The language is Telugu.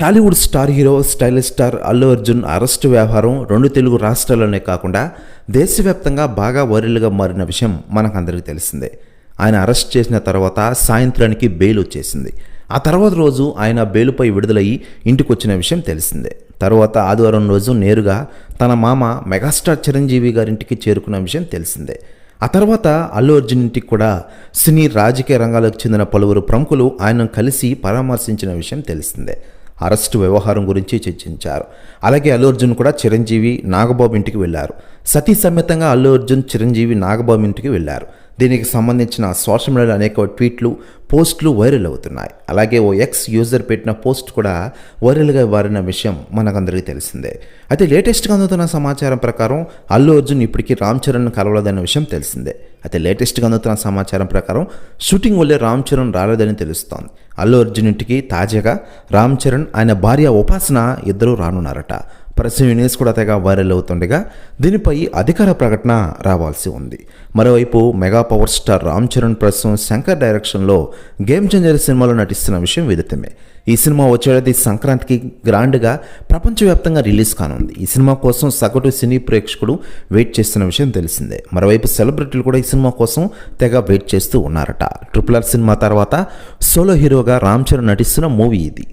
Tollywood star hero stylish star Allu Arjun arrest వ్యవహారం రెండు తెలుగు రాష్ట్రాల్లోనే కాకుండా దేశవ్యాప్తంగా బాగా వైరల్గా మారిన విషయం మనకందరికీ తెలిసిందే. ఆయన అరెస్ట్ చేసిన తర్వాత సాయంత్రానికి బెయిల్ వచ్చేసింది. ఆ తర్వాత రోజు ఆయన బెయిలుపై విడుదలయ్యి ఇంటికి వచ్చిన విషయం తెలిసిందే. తర్వాత ఆదివారం రోజు నేరుగా తన మామ మెగాస్టార్ చిరంజీవి గారింటికి చేరుకున్న విషయం తెలిసిందే. ఆ తర్వాత అల్లు అర్జున్ ఇంటికి కూడా సినీ రాజకీయ రంగాలకు చెందిన పలువురు ప్రముఖులు ఆయనను కలిసి పరామర్శించిన విషయం తెలిసిందే. అరెస్టు వ్యవహారం గురించి చర్చించారు. అలాగే అల్లు అర్జున్ కూడా చిరంజీవి నాగబాబు ఇంటికి వెళ్ళారు. సతీ సమేతంగా అల్లు అర్జున్ చిరంజీవి నాగబాబు ఇంటికి వెళ్ళారు. దీనికి సంబంధించిన సోషల్ మీడియాలో అనేక ట్వీట్లు పోస్టులు వైరల్ అవుతున్నాయి. అలాగే ఓ ఎక్స్ యూజర్ పెట్టిన పోస్ట్ కూడా వైరల్గా మారిన విషయం మనకందరికీ తెలిసిందే. అయితే లేటెస్ట్గా అందుతున్న సమాచారం ప్రకారం అల్లు అర్జున్ ఇప్పటికీ రామ్ చరణ్ కలవలేదన్న విషయం తెలిసిందే. అయితే లేటెస్ట్గా అందుతున్న సమాచారం ప్రకారం షూటింగ్ వల్లే రామ్ చరణ్ రాలేదని తెలుస్తోంది. అల్లు అర్జున్ ఇంటికి తాజాగా రామ్ చరణ్ ఆయన భార్య ఉపాసన ఇద్దరూ రానున్నారట. ప్రస్తుతం ఈ కూడా తెగ వైరల్ అవుతుండగా దీనిపై అధికార ప్రకటన రావాల్సి ఉంది. మరోవైపు mega power star Ram Charan ప్రస్తుతం శంకర్ డైరెక్షన్లో గేమ్ చేంజర్ సినిమాలో నటిస్తున్న విషయం విదితమే. ఈ సినిమా వచ్చేది సంక్రాంతికి గ్రాండ్గా ప్రపంచవ్యాప్తంగా రిలీజ్ కానుంది. ఈ సినిమా కోసం సగటు సినీ ప్రేక్షకుడు వెయిట్ చేస్తున్న విషయం తెలిసిందే. మరోవైపు సెలబ్రిటీలు కూడా ఈ సినిమా కోసం తెగ వెయిట్ చేస్తూ ఉన్నారట. ట్రిపుల్ ఆర్ సినిమా తర్వాత సోలో హీరోగా రామ్ చరణ్ నటిస్తున్న మూవీ ఇది.